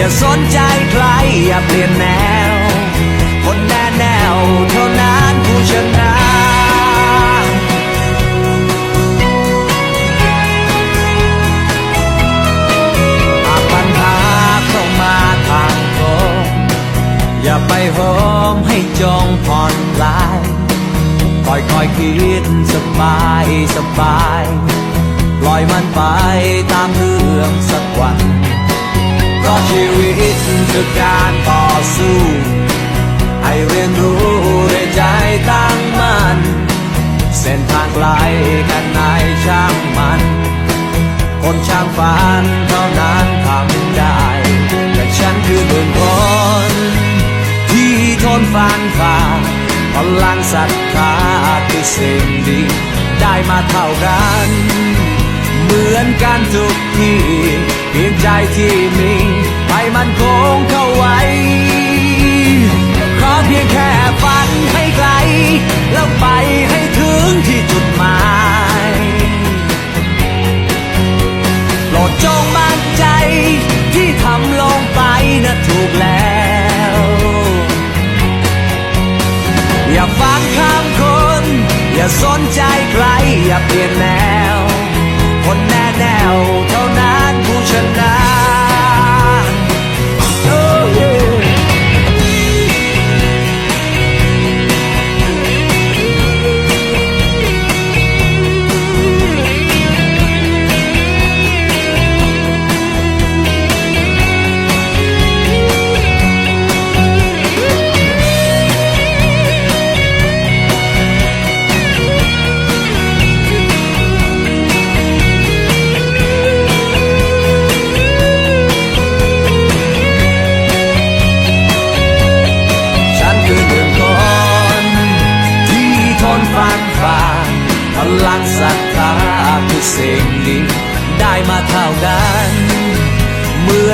อย่าสนใจใครอย่าเปลี่ยนแนว คนแน่แนวเท่านั้นผู้ชนะปัญหาเข้ามาทางตรงอย่าไปโหมให้จงผ่อนคลายค่อยค่อยคิดสบายสบาย ปล่อยมันไปตามเรื่องสักวัน ราะชีวิตคือการต่อสู้ ให้เรียนรู้ด้วยใจตั้งมั่นเส้นทางไกลกันไหนช่างมัน คนช่างฝันเท่านั้นทำได้ แต่ฉันคือหนึ่งคน ที่ทนฟันฝ่าพลังศรัทธาคือสิ่งดี ได้มาเท่ากัน เหมือนกันทุกทีเพียงใจที่มีให้มันคงเข้าไว้ขอเพียงแค่ฝันให้ไกล แล้วไปให้ถึงที่จุดหมายโปรดจงมั่นใจที่ทำลงไปนะถูกแล้ว อย่าฟังคำคน อย่าสนใจใคร อย่าเปลี่ยนแนว ชนะ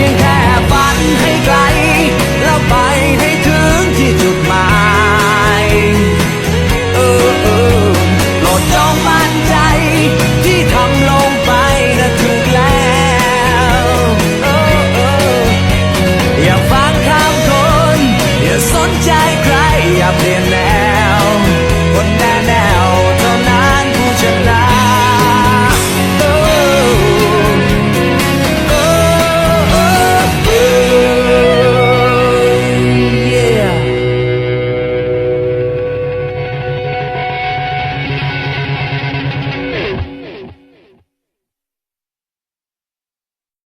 变开。